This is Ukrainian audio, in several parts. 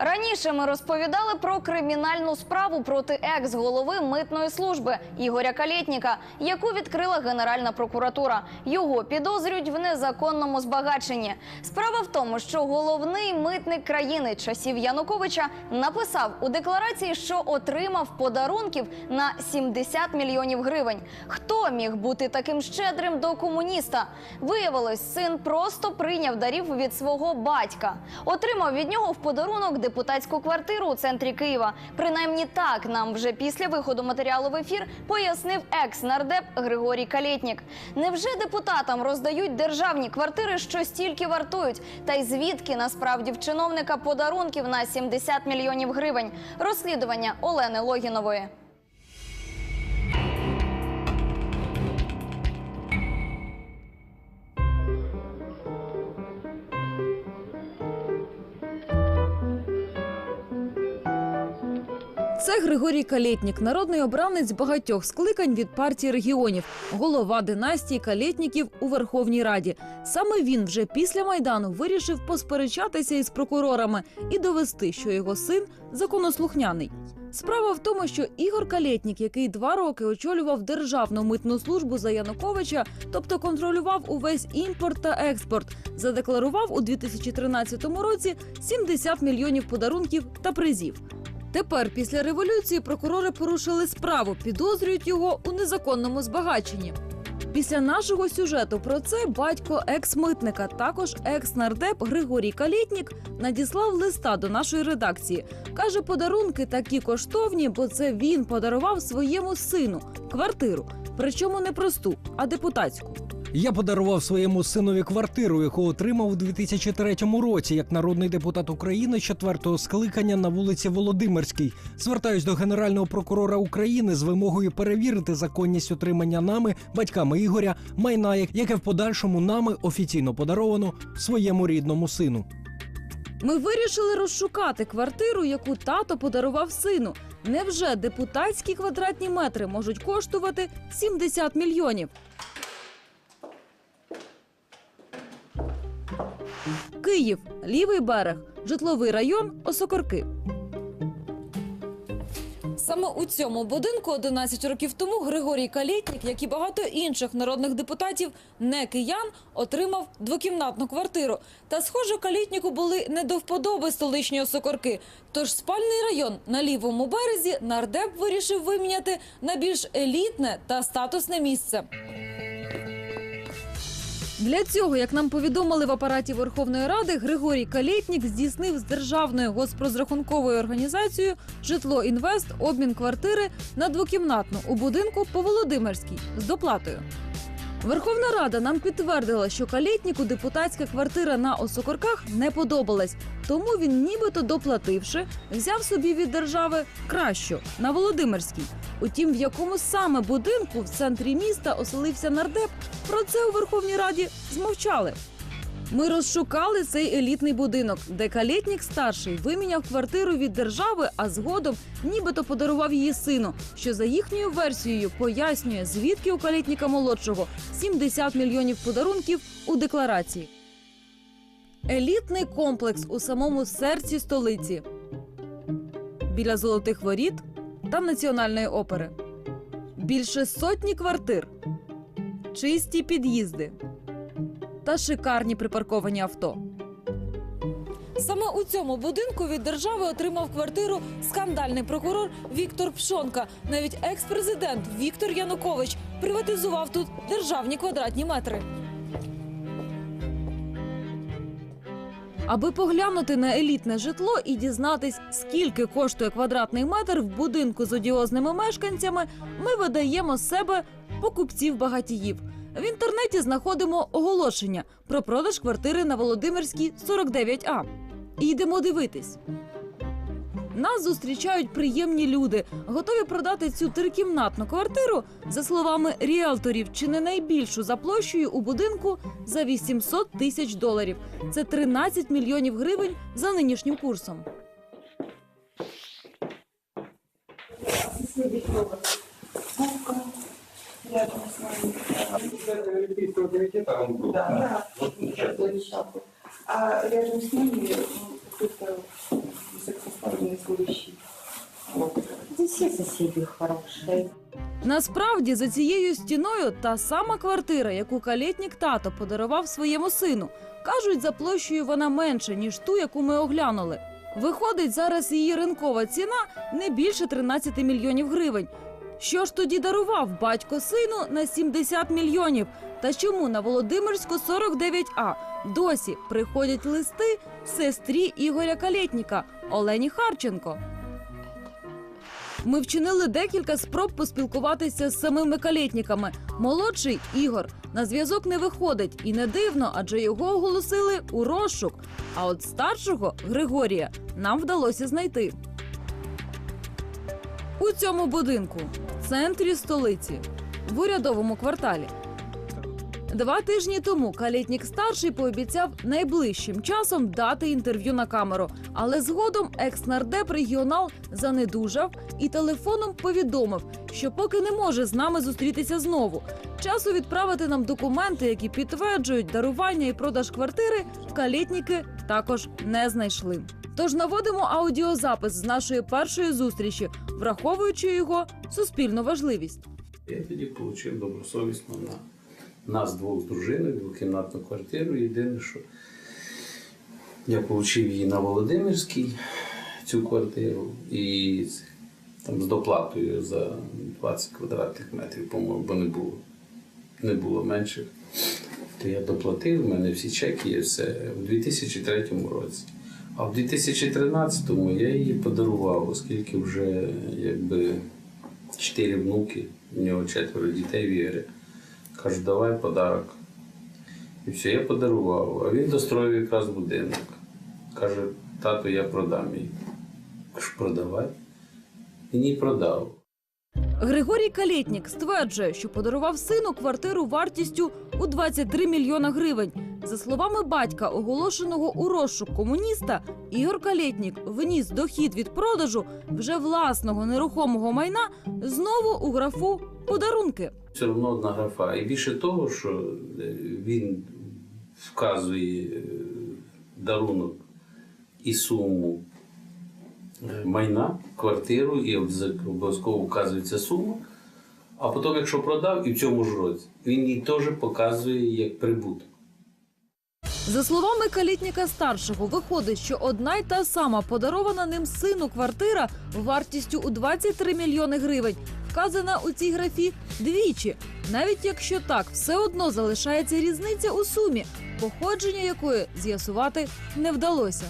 Раніше ми розповідали про кримінальну справу проти екс-голови митної служби Ігоря Калєтніка, яку відкрила Генеральна прокуратура. Його підозрюють в незаконному збагаченні. Справа в тому, що головний митник країни часів Януковича написав у декларації, що отримав подарунків на 70 мільйонів гривень. Хто міг бути таким щедрим до комуніста? Виявилось, син просто прийняв дарів від свого батька. Отримав від нього в подарунок депутатську квартиру у центрі Києва. Принаймні так нам вже після виходу матеріалу в ефір пояснив екс-нардеп Григорій Калєтнік. Невже депутатам роздають державні квартири, що стільки вартують? Та й звідки насправді в чиновника подарунків на 70 мільйонів гривень? Розслідування Олени Логінової. Це Григорій Калєтнік, народний обранець багатьох скликань від партії регіонів, голова династії Калєтніків у Верховній Раді. Саме він вже після майдану вирішив посперечатися із прокурорами і довести, що його син законослухняний. Справа в тому, що Ігор Калєтнік, який два роки очолював державну митну службу за Януковича, тобто контролював увесь імпорт та експорт, задекларував у 2013 році 70 мільйонів подарунків та призів. Тепер, після революції, прокурори порушили справу, підозрюють його у незаконному збагаченні. Після нашого сюжету про це батько екс-митника, також екс-нардеп Григорій Калєтнік, надіслав листа до нашої редакції. Каже, подарунки такі коштовні, бо це він подарував своєму сину квартиру, причому не просту, а депутатську. Я подарував своєму синові квартиру, яку отримав у 2003 році як народний депутат України четвертого скликання на вулиці Володимирській. Звертаюсь до генерального прокурора України з вимогою перевірити законність отримання нами, батьками Ігоря, майна, яке в подальшому нами офіційно подаровано своєму рідному сину. Ми вирішили розшукати квартиру, яку тато подарував сину. Невже депутатські квадратні метри можуть коштувати 70 мільйонів? Київ, лівий берег, житловий район, Осокорки. Саме у цьому будинку 11 років тому Григорій Калєтнік, як і багато інших народних депутатів, не киян, отримав двокімнатну квартиру. Та, схоже, Калєтніку були не до вподоби столичні осокорки. Тож спальний район на лівому березі нардеп вирішив виміняти на більш елітне та статусне місце. Для цього, як нам повідомили в апараті Верховної Ради, Григорій Калєтнік здійснив з державною госпрозрахунковою організацією Житло Інвест обмін квартири на двокімнатну у будинку по Володимирській з доплатою. Верховна Рада нам підтвердила, що калітніку депутатська квартира на Осокорках не подобалась, тому він, нібито доплативши, взяв собі від держави кращу на Володимирській. Утім, в якому саме будинку в центрі міста оселився нардеп, про це у Верховній Раді змовчали. Ми розшукали цей елітний будинок, де Калєтнік старший виміняв квартиру від держави, а згодом нібито подарував її сину, що за їхньою версією пояснює, звідки у Калєтніка молодшого 70 мільйонів подарунків у декларації. Елітний комплекс у самому серці столиці. Біля золотих воріт та національної опери. Більше сотні квартир, чисті під'їзди та шикарні припарковані авто. Саме у цьому будинку від держави отримав квартиру скандальний прокурор Віктор Пшонка. Навіть екс-президент Віктор Янукович приватизував тут державні квадратні метри. Аби поглянути на елітне житло і дізнатись, скільки коштує квадратний метр в будинку з одіозними мешканцями, ми видаємо себе покупців-багатіїв. В інтернеті знаходимо оголошення про продаж квартири на Володимирській 49А. І йдемо дивитись. Нас зустрічають приємні люди, готові продати цю трикімнатну квартиру, за словами ріелторів, чи не найбільшу за площею у будинку за 800 тисяч доларів. Це 13 мільйонів гривень за нинішнім курсом. Комитета он был. Да, да. А рядом с ними какой-то не соседи хорошие. Насправді за цією стіною та сама квартира, яку калітнік тато подарував своєму сину. Кажуть, за площею вона менша, ніж ту, яку ми оглянули. Виходить, зараз її ринкова ціна не більше 13 мільйонів гривень. Що ж тоді дарував батько сину на 70 мільйонів? Та чому на Володимирську 49А досі приходять листи сестрі Ігоря Калєтніка Олені Харченко? Ми вчинили декілька спроб поспілкуватися з самими калєтніками. Молодший Ігор на зв'язок не виходить, і не дивно, адже його оголосили у розшук. А от старшого Григорія нам вдалося знайти. У цьому будинку, в центрі столиці, в урядовому кварталі. Два тижні тому калітнік старший пообіцяв найближчим часом дати інтерв'ю на камеру, але згодом екс-нардеп регіонал занедужав і телефоном повідомив, що поки не може з нами зустрітися знову. Часу відправити нам документи, які підтверджують дарування і продаж квартири, калітніки також не знайшли. Тож наводимо аудіозапис з нашої першої зустрічі, враховуючи його суспільну важливість. Я тоді отримав добросовісно на нас двох дружиною, двокімнатну квартиру. Єдине, що я отримав її на Володимирській, цю квартиру, і там з доплатою за 20 квадратних метрів, по-моєму, бо не було. Не було менших. То я доплатив, в мене всі чеки є все у 2003 році. А в 2013-му я її подарував, оскільки вже якби чотири внуки, у нього четверо дітей віри. Кажу, давай подарок. І все, я подарував. А він достроїв якраз будинок. Каже, тато, я продам її. Кажу, продавай. Він її продав. Григорій Калєтнік стверджує, що подарував сину квартиру вартістю у 23 мільйона гривень. За словами батька, оголошеного у розшук комуніста, Ігор Калєтнік вніс дохід від продажу вже власного нерухомого майна знову у графу подарунки. Все одно одна графа. І більше того, що е, він вказує е, дарунок і суму е, майна, квартиру, і обов'язково вказується сума. А потім, якщо продав, і в цьому ж році, він її теж показує як прибуток. За словами калітніка старшого, виходить, що одна й та сама подарована ним сину квартира вартістю у 23 мільйони гривень вказана у цій графі двічі. Навіть якщо так, все одно залишається різниця у сумі, походження якої з'ясувати не вдалося.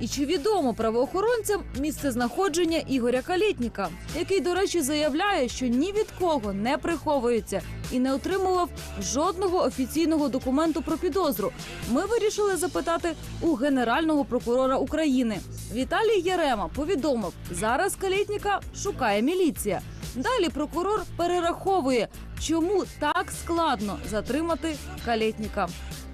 І чи відомо правоохоронцям місце знаходження Ігоря Калітніка, який, до речі, заявляє, що ні від кого не приховується і не отримував жодного офіційного документу про підозру. Ми вирішили запитати у генерального прокурора України. Віталій Ярема повідомив, зараз Калітніка шукає міліція. Далі прокурор перераховує, чому так складно затримати Калітніка.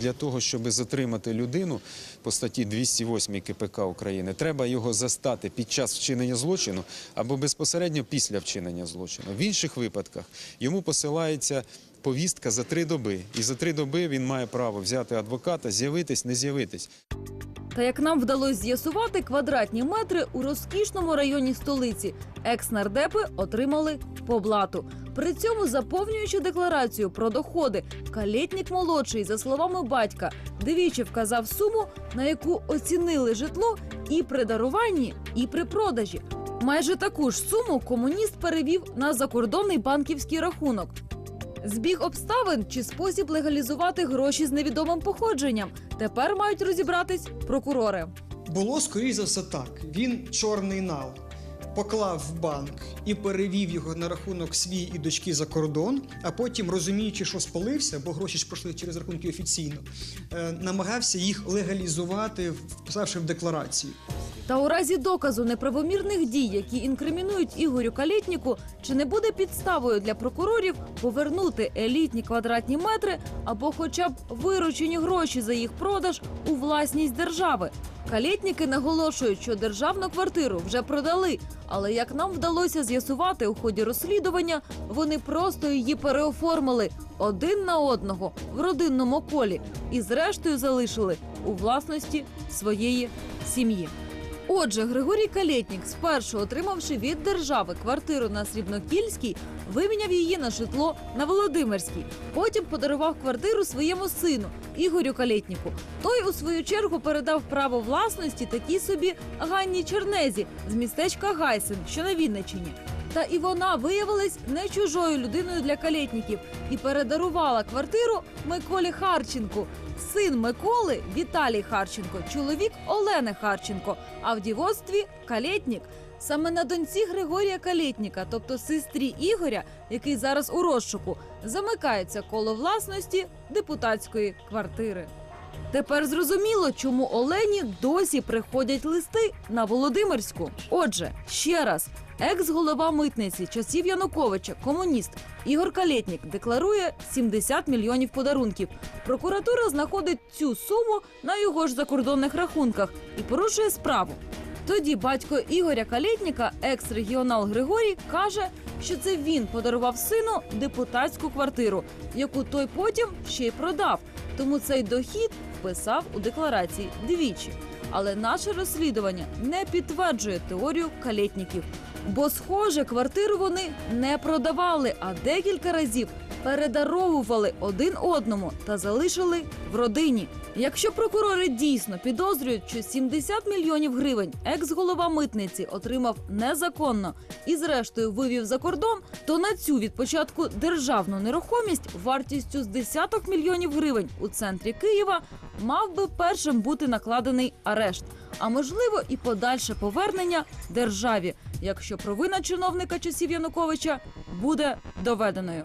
Для того, щоб затримати людину по статті 208 КПК України, треба його застати під час вчинення злочину або безпосередньо після вчинення злочину. В інших випадках йому посилається повістка за три доби, і за три доби він має право взяти адвоката, з'явитись, не з'явитись. Та як нам вдалося з'ясувати, квадратні метри у розкішному районі столиці екс-нардепи отримали по блату. При цьому заповнюючи декларацію про доходи, калєтнік молодший, за словами батька, двічі вказав суму, на яку оцінили житло і при даруванні, і при продажі. Майже таку ж суму комуніст перевів на закордонний банківський рахунок. Збіг обставин чи спосіб легалізувати гроші з невідомим походженням. Тепер мають розібратись прокурори. Було скоріш за все так. Він чорний нал поклав в банк і перевів його на рахунок свій і дочки за кордон, а потім, розуміючи, що спалився, бо гроші ж пройшли через рахунки офіційно, е, намагався їх легалізувати, вписавши в декларацію. Та у разі доказу неправомірних дій, які інкримінують Ігорю Калітніку, чи не буде підставою для прокурорів повернути елітні квадратні метри або хоча б виручені гроші за їх продаж у власність держави? Калітніки наголошують, що державну квартиру вже продали, але як нам вдалося з'ясувати у ході розслідування, вони просто її переоформили один на одного в родинному колі і зрештою залишили у власності своєї сім'ї. Отже, Григорій Калєтнік, спершу отримавши від держави квартиру на Срібнокільській, виміняв її на житло на Володимирській. Потім подарував квартиру своєму сину Ігорю Калєтніку. Той, у свою чергу, передав право власності такій собі Ганні Чернезі з містечка Гайсен, що на Вінниччині. Та і вона виявилась не чужою людиною для калєтніків і передарувала квартиру Миколі Харченку. Син Миколи Віталій Харченко, чоловік Олени Харченко, а в дівоцтві Калєтнік. Саме на доньці Григорія Калєтніка, тобто сестрі Ігоря, який зараз у розшуку, замикається коло власності депутатської квартири. Тепер зрозуміло, чому Олені досі приходять листи на Володимирську. Отже, ще раз, екс-голова митниці часів Януковича, комуніст Ігор Калєтнік декларує 70 мільйонів подарунків. Прокуратура знаходить цю суму на його ж закордонних рахунках і порушує справу. Тоді батько Ігоря Калєтніка, екс-регіонал Григорій, каже, що це він подарував сину депутатську квартиру, яку той потім ще й продав. Тому цей дохід вписав у декларації двічі. Але наше розслідування не підтверджує теорію калєтніків. Бо, схоже, квартиру вони не продавали, а декілька разів передаровували один одному та залишили в родині. Якщо прокурори дійсно підозрюють, що 70 мільйонів гривень екс-голова митниці отримав незаконно і, зрештою, вивів за кордон, то на цю від початку державну нерухомість вартістю з десяток мільйонів гривень у центрі Києва мав би першим бути накладений арешт, а можливо і подальше повернення державі, якщо провина чиновника часів Януковича буде доведеною.